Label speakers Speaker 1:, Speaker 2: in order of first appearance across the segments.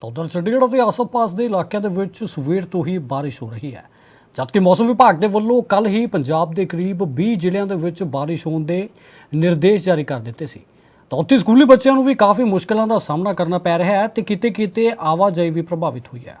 Speaker 1: ਤਾਂ ਉਧਰ ਚੰਡੀਗੜ੍ਹ ਅਤੇ ਆਸ-ਪਾਸ ਦੇ ਇਲਾਕਿਆਂ ਦੇ ਵਿੱਚ ਸਵੇਰ ਤੋਂ ਹੀ ਬਾਰਿਸ਼ ਹੋ ਰਹੀ ਹੈ। ਜਦਕਿ ਮੌਸਮ ਵਿਭਾਗ ਦੇ ਵੱਲੋਂ ਕੱਲ ਹੀ ਪੰਜਾਬ ਦੇ ਕਰੀਬ 20 ਜ਼ਿਲ੍ਹਿਆਂ ਦੇ ਵਿੱਚ ਬਾਰਿਸ਼ ਹੋਣ ਦੇ ਨਿਰਦੇਸ਼ ਜਾਰੀ ਕਰ ਦਿੱਤੇ ਸੀ। ਤਾਂ ਉੱਥੇ ਸਕੂਲੀ ਬੱਚਿਆਂ ਨੂੰ ਵੀ ਕਾਫੀ ਮੁਸ਼ਕਲਾਂ ਦਾ ਸਾਹਮਣਾ ਕਰਨਾ ਪੈ ਰਿਹਾ ਹੈ ਤੇ ਕਿਤੇ-ਕਿਤੇ ਆਵਾਜਾਈ ਵੀ ਪ੍ਰਭਾਵਿਤ ਹੋਈ ਹੈ।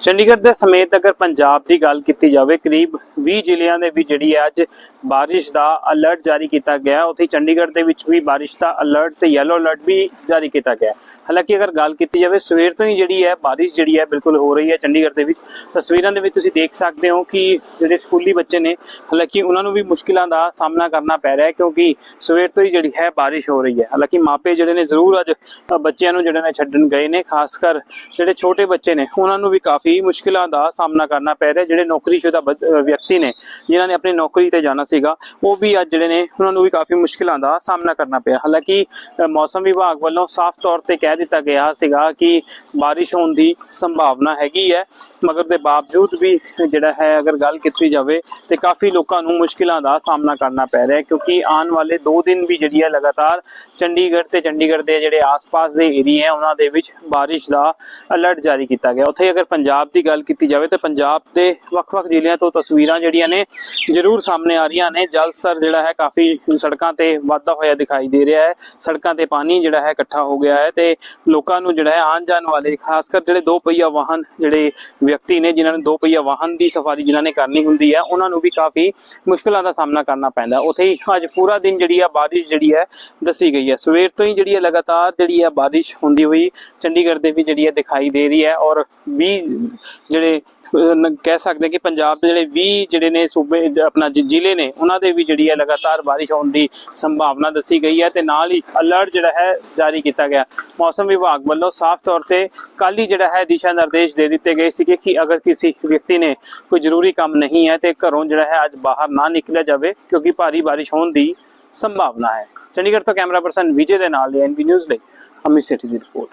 Speaker 2: ਚੰਡੀਗੜ੍ਹ ਦੇ ਸਮੇਤ ਅਗਰ ਪੰਜਾਬ ਦੀ ਗੱਲ ਕੀਤੀ ਜਾਵੇ, ਕਰੀਬ 20 ਜ਼ਿਲ੍ਹਿਆਂ ਦੇ ਵਿੱਚ ਜਿਹੜੀ ਹੈ ਅੱਜ ਬਾਰਿਸ਼ ਦਾ ਅਲਰਟ ਜਾਰੀ ਕੀਤਾ ਗਿਆ। ਹੈ। ਉੱਥੇ ਚੰਡੀਗੜ੍ਹ ਦੇ ਵਿੱਚ ਵੀ ਬਾਰਿਸ਼ ਦਾ ਅਲਰਟ ਤੇ ਯੈਲੋ ਅਲਰਟ ਵੀ ਜਾਰੀ ਕੀਤਾ ਗਿਆ। ਹਾਲਾਂਕਿ ਅਗਰ ਗੱਲ ਕੀਤੀ ਜਾਵੇ, ਸਵੇਰ ਤੋਂ ਹੀ ਜਿਹੜੀ ਹੈ ਬਾਰਿਸ਼ ਜਿਹੜੀ ਹੈ ਬਿਲਕੁਲ ਹੋ ਰਹੀ ਹੈ ਚੰਡੀਗੜ੍ਹ ਦੇ ਵਿੱਚ। ਤਸਵੀਰਾਂ ਦੇ ਵਿੱਚ ਤੁਸੀਂ ਦੇਖ ਸਕਦੇ ਹੋ ਕਿ ਜਿਹੜੇ ਸਕੂਲੀ ਬੱਚੇ ਨੇ, ਹਾਲਾਂਕਿ ਉਹਨਾਂ ਨੂੰ ਵੀ ਮੁਸ਼ਕਿਲਾਂ ਦਾ ਸਾਹਮਣਾ ਕਰਨਾ ਪੈ ਰਿਹਾ ਹੈ ਕਿਉਂਕਿ ਸਵੇਰ ਤੋਂ ਹੀ ਜਿਹੜੀ ਹੈ ਬਾਰਿਸ਼ ਹੋ ਰਹੀ ਹੈ। ਹਾਲਾਂਕਿ ਮਾਪੇ ਜਿਹੜੇ ਨੇ ਜ਼ਰੂਰ ਅੱਜ ਬੱਚਿਆਂ ਨੂੰ ਜਿਹੜੇ ਨੇ ਛੱਡਣ ਗਏ ਨੇ, ਖਾਸ ਕਰ ਜਿਹੜੇ ਛੋਟੇ ਬੱਚੇ ਨੇ, ਉਹਨਾਂ ਨੂੰ ਵੀ ਕਾਫੀ ਮੁਸ਼ਕਿਲਾਂ ਦਾ ਸਾਹਮਣਾ ਕਰਨਾ ਪੈ ਰਿਹਾ, ਜਿਹੜੇ ਨੌਕਰੀਸ਼ੁਦਾ ਬੱਚ- ਵਿਅਕਤੀ ਨੇ, ਜਿਨ੍ਹਾਂ ਨੇ ਆਪਣੀ ਨੌਕਰੀ ਤੇ ਜਾਣਾ ਸੀਗਾ, ਉਹ ਵੀ ਅੱਜ ਜਿਹੜੇ ਨੇ, ਉਹਨਾਂ ਨੂੰ ਵੀ ਕਾਫੀ ਮੁਸ਼ਕਿਲਾਂ ਦਾ ਸਾਹਮਣਾ ਕਰਨਾ ਪਿਆ। ਹਾਲਾਂਕਿ ਮੌਸਮ ਵਿਭਾਗ ਵੱਲੋਂ ਸਾਫ਼ ਤੌਰ ਤੇ ਕਹਿ ਦਿੱਤਾ ਗਿਆ ਸੀਗਾ ਕਿ ਬਾਰਿਸ਼ ਹੋਣ ਦੀ ਸੰਭਾਵਨਾ ਹੈਗੀ ਹੈ, ਮਗਰ ਦੇ ਬਾਵਜੂਦ ਵੀ ਜਿਹੜਾ ਹੈ, ਅਗਰ ਗੱਲ ਕੀਤੀ ਜਾਵੇ, ਤੇ ਕਾਫੀ ਲੋਕਾਂ ਨੂੰ ਮੁਸ਼ਕਿਲਾਂ ਦਾ ਸਾਹਮਣਾ ਕਰਨਾ ਪੈ ਰਿਹਾ ਕਿਉਂਕਿ ਆਉਣ ਵਾਲੇ 2 ਦਿਨ ਵੀ ਜਿਹੜੀ ਹੈ ਲਗਾਤਾਰ ਚੰਡੀਗੜ੍ਹ ਤੇ ਚੰਡੀਗੜ੍ਹ ਦੇ ਜਿਹੜੇ ਆਸ-ਪਾਸ ਦੇ ਏਰੀਏ ਹੈ, ਉਹਨਾਂ ਦੇ ਵਿੱਚ ਬਾਰਿਸ਼ ਦਾ ਅਲਰਟ ਜਾਰੀ ਕੀਤਾ ਗਿਆ। ਉੱਥੇ ਅਗਰ ਪੰਜਾਬ ਪੰਜਾਬ ਦੀ ਗੱਲ ਕੀਤੀ ਜਾਵੇ ਤੇ ਪੰਜਾਬ ਦੇ ਵੱਖ-ਵੱਖ ਜ਼ਿਲ੍ਹਿਆਂ ਤੋਂ ਤਸਵੀਰਾਂ ਜਿਹੜੀਆਂ ਨੇ ਜ਼ਰੂਰ ਸਾਹਮਣੇ ਆ ਰਹੀਆਂ ਨੇ। ਜਲ ਸਤਰ ਜਿਹੜਾ ਹੈ ਕਾਫੀ ਸੜਕਾਂ ਤੇ ਵਾਧਾ ਹੋਇਆ ਦਿਖਾਈ ਦੇ ਰਿਹਾ ਹੈ। ਸੜਕਾਂ ਤੇ ਪਾਣੀ ਜਿਹੜਾ ਹੈ ਇਕੱਠਾ ਹੋ ਗਿਆ ਹੈ ਤੇ ਲੋਕਾਂ ਨੂੰ ਜਿਹੜਾ ਹੈ ਆਉਣ ਜਾਣ ਵਾਲੇ ਖਾਸ ਕਰ ਜਿਹੜੇ ਦੋ ਪਹੀਆ ਵਾਹਨ ਜਿਹੜੇ ਵਿਅਕਤੀ ਨੇ, ਜਿਨ੍ਹਾਂ ਨੇ ਦੋ ਪਹੀਆ ਵਾਹਨ ਦੀ ਸਫਾਰੀ ਜਿਨ੍ਹਾਂ ਨੇ ਕਰਨੀ ਹੁੰਦੀ ਹੈ, ਉਹਨਾਂ ਨੂੰ ਵੀ ਕਾਫੀ ਮੁਸ਼ਕਲਾਂ ਦਾ ਸਾਹਮਣਾ ਕਰਨਾ ਪੈਂਦਾ ਉੱਥੇ ਹੀ ਅੱਜ ਪੂਰਾ ਦਿਨ ਜਿਹੜੀ ਆ ਬਾਰਿਸ਼ ਜਿਹੜੀ ਹੈ ਦੱਸੀ ਗਈ ਹੈ। ਸਵੇਰ ਤੋਂ ਹੀ ਜਿਹੜੀ ਹੈ ਲਗਾਤਾਰ ਜਿਹੜੀ ਹੈ ਬਾਰਿਸ਼ ਹੁੰਦੀ ਹੋਈ ਚੰਡੀਗੜ੍ਹ ਦੇ ਵੀ ਜਿਹੜੀ ਹੈ ਦਿਖਾਈ ਦੇ ਰਹੀ ਹੈ ਔਰ 20 ਜਿਹੜੇ ਕਹਿ ਸਕਦੇ ਕਿ ਪੰਜਾਬ ਦੇ ਜਿਹੜੇ 20 ਜਿਹੜੇ ਨੇ ਸੂਬੇ ਆਪਣਾ ਜ਼ਿਲ੍ਹੇ ਨੇ, ਉਹਨਾਂ ਦੇ ਵੀ ਜਿਹੜੀ ਹੈ ਲਗਾਤਾਰ ਬਾਰਿਸ਼ ਹੋਣ ਦੀ ਸੰਭਾਵਨਾ ਦੱਸੀ ਗਈ ਹੈ ਤੇ ਨਾਲ ਹੀ ਅਲਰਟ ਜਿਹੜਾ ਹੈ ਜਾਰੀ ਕੀਤਾ ਗਿਆ। ਮੌਸਮ ਵਿਭਾਗ ਵੱਲੋਂ ਸਾਫ਼ ਤੌਰ ਤੇ ਕੱਲ੍ਹ ਹੀ ਜਿਹੜਾ ਹੈ ਦਿਸ਼ਾ ਨਿਰਦੇਸ਼ ਦੇ ਦਿੱਤੇ ਗਏ ਸੀਗੇ ਕਿ ਅਗਰ ਕਿਸੇ ਵਿਅਕਤੀ ਨੇ ਕੋਈ ਜ਼ਰੂਰੀ ਕੰਮ ਨਹੀਂ ਹੈ ਤੇ ਘਰੋਂ ਜਿਹੜਾ ਹੈ ਅੱਜ ਬਾਹਰ ਨਾ ਨਿਕਲਿਆ ਜਾਵੇ, ਕਿਉਂਕਿ ਭਾਰੀ ਬਾਰਿਸ਼ ਹੋਣ ਦੀ ਸੰਭਾਵਨਾ ਹੈ। ਚੰਡੀਗੜ੍ਹ ਤੋਂ ਕੈਮਰਾ ਪਰਸਨ ਵਿਜੇ ਦੇ ਨਾਲ ਐਨਬੀ ਨਿਊਜ਼ ਲਈ ਅਮਿਤ ਸੇਠੀ ਦੀ ਰਿਪੋਰਟ।